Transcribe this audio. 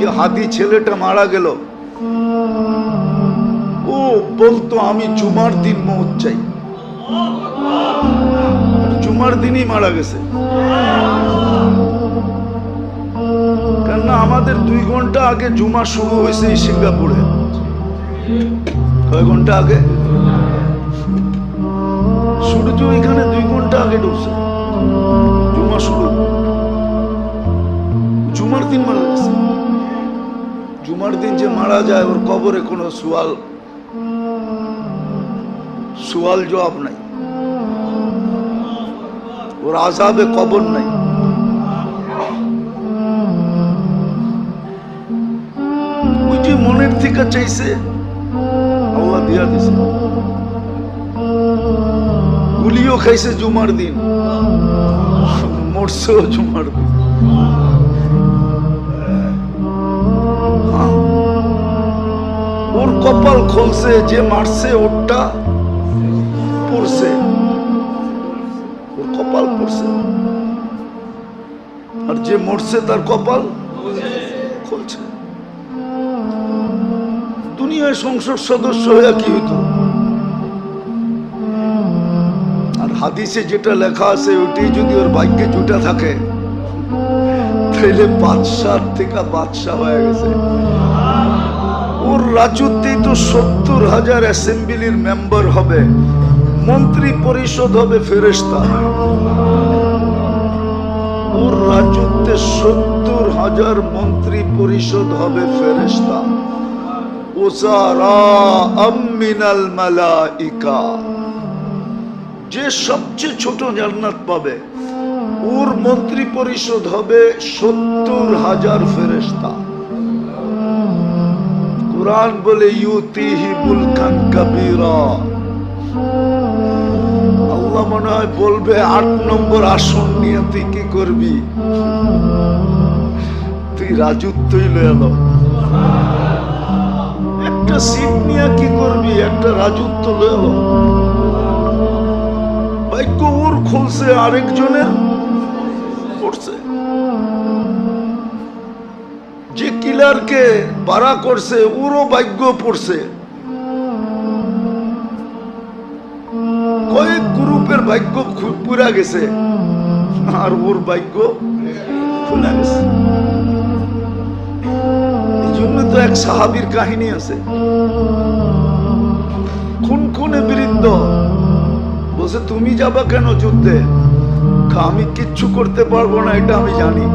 যে হাদি ছেলেটা মারা গেল, ও বলতো, আমি জুমার দিন মৌত চাই। জুমার দিনই মারা গেছে। কেননা আমাদের দুই ঘণ্টা আগে জুমা শুরু হয়েছে এই সিঙ্গাপুরে। কয় ঘণ্টা আগে? সূর্য এখানে দুই ঘণ্টা আগে ঢুকছে জুমা শুরু জুমার দিন যে মারা যায়, ওর কবরে কোনো সুয়াল সুয়াল জবাব নাই। ওর আজাবে কবর নাই। ওই যে মনের থেকে চাইছে, আল্লাহ দিয়া দিছে। গুলিও খাইছে জুমার দিন, মরছেও জুমার দিন। কপাল খুলছে, যে মারছে, ওরটা পড়ছে। ওর কপাল পড়ছে। আর যে মরছে, তার কপাল খুলছে। দুনিয়ায় সংসদ সদস্য হয়ে কি হইতো? আর হাদিসে যেটা লেখা আছে ওইটাই যদি ওর ভাগ্যে জুটা থাকে, তাইলে বাদশার থেকে বাদশাহ হয়ে গেছে। ওর রাজত্বেই তো সত্তর হাজার অ্যাসেম্বলির মেম্বার হবে। মন্ত্রী পরিষদ হবে ফেরেস্তা ওর রাজত্বে সত্তর হাজার মন্ত্রী পরিষদ হবে ফেরেস্তা ওসারা আমিনাল যে সবচেয়ে ছোট জান্নাত পাবে, ওর মন্ত্রী পরিষদ হবে সত্তর হাজার ফেরেস্তা কোরআন বলে, ইউতিহি মুলকান কাবীরা। আল্লাহ মনে হয় বলবে, আট নম্বর আসন নিয়ে তুই কি করবি? তুই রাজত্বই লয়ে এলো একটা সিট নিয়ে কি করবি? একটা রাজত্ব লয়ে এলো ভাগ্য ওর খুলছে আরেকজনের, পড়ছে। যে কিলারকে বাড়া করছে, ওরও ভাগ্য পড়ছে। কয়েক গ্রুপের ভাগ্য পুরা গেছে, আর ওর ভাগ্য খুলে গেছে। তো এক সাহাবির কাহিনী আছে। খুন খুনে বৃদ্ধ, বলছে, তুমি যাবা কেন যুদ্ধে? আমি কিচ্ছু করতে পারব না, এটা আমি জানি।